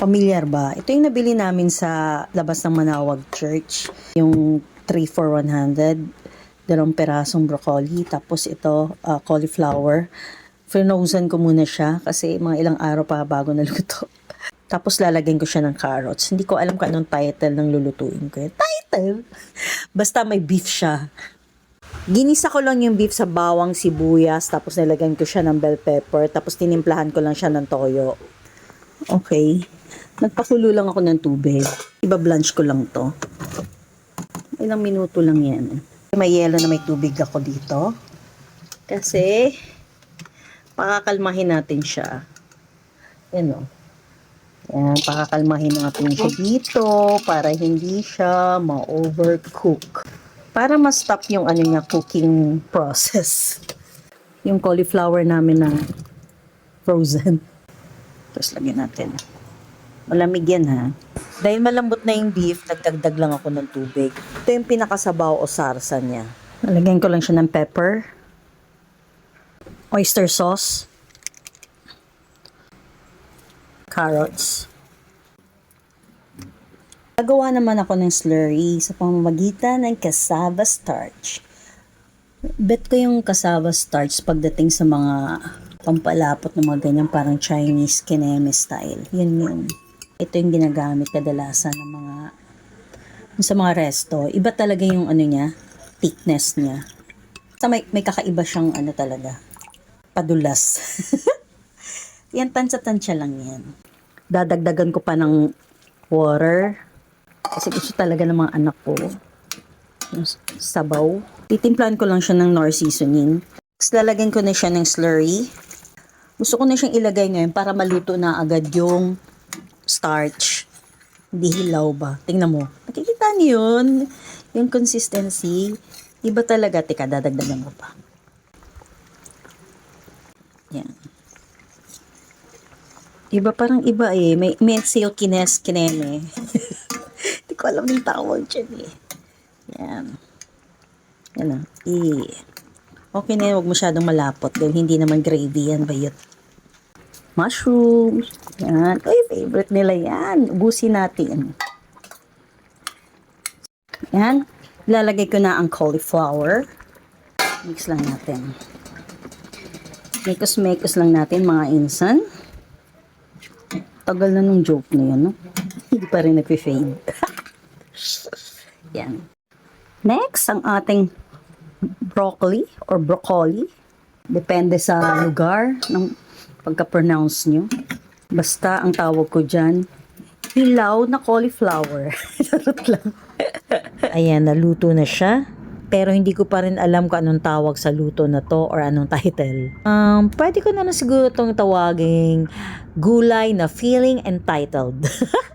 Familiar ba? Ito yung nabili namin sa labas ng Manawag Church. Yung 3 for 100. Dalawang perasong broccoli. Tapos ito, uh, cauliflower. Frozen ko muna siya kasi mga ilang araw pa bago naluto. Tapos lalagyan ko siya ng carrots. Hindi ko alam kung anong title ng lulutuin ko. Title? Basta may beef siya. Ginisa ko lang yung beef sa bawang sibuyas, tapos nilagyan ko siya ng bell pepper, tapos tinimplahan ko lang siya ng toyo. Okay. Nagpakulo lang ako ng tubig. Iba-blanch ko lang to. Ilang minuto lang yan. May yelo na may tubig ako dito. Kasi, pakakalmahin natin siya. Yan o. Yan, pakakalmahin natin siya dito para hindi siya ma-overcook. Para ma-stop yung ano niya, cooking process. Yung cauliflower namin na frozen. Tapos lagyan natin. Malamig yan ha. Dahil malambot na yung beef, nagdagdag lang ako ng tubig. Ito yung pinakasabaw o sarsa niya. Nalagyan ko lang siya ng pepper. Oyster sauce. Carrots. Gagawa naman ako ng slurry sa pamamagitan ng cassava starch. Bet ko yung cassava starch pagdating sa mga pampalapot ng mga ganyan parang Chinese kineme style. Yun yun. Ito yung ginagamit kadalasan ng mga sa mga resto. Iba talaga yung ano niya, thickness niya. Sa may, may kakaiba siyang ano talaga, padulas. yan, tansya-tansya lang yan. Dadagdagan ko pa ng water. Kasi gusto talaga ng mga anak ko. Yung sabaw. Titimplahan ko lang siya ng nor seasoning. Tapos lalagyan ko na siya ng slurry. Gusto ko na siyang ilagay ngayon para maluto na agad yung starch. Hindi hilaw ba? Tingnan mo. Nakikita niyo yun? Yung consistency. Iba talaga. Teka, dadagdagan ko pa. Yan. Iba parang iba eh. May, may silkiness kineme. Hindi ko alam yung tawag dyan eh. Yan. Yan o. Eh. Okay na yun. Huwag masyadong malapot. Dahil hindi naman gravy yan. Bayot. Mushrooms. Yan. Ay, favorite nila yan. Ubusin natin. Yan. Lalagay ko na ang cauliflower. Mix lang natin. Mekos-mekos lang natin mga insan. Tagal na nung joke na yun, no? Hindi pa rin nag-fade. Yan. Next, ang ating broccoli or broccoli. Depende sa lugar ng pagka-pronounce nyo. Basta ang tawag ko dyan, hilaw na cauliflower. Charot lang. Ayan, naluto na siya. Pero hindi ko pa rin alam kung anong tawag sa luto na to or anong title. Um, pwede ko na lang siguro itong tawaging gulay na feeling entitled.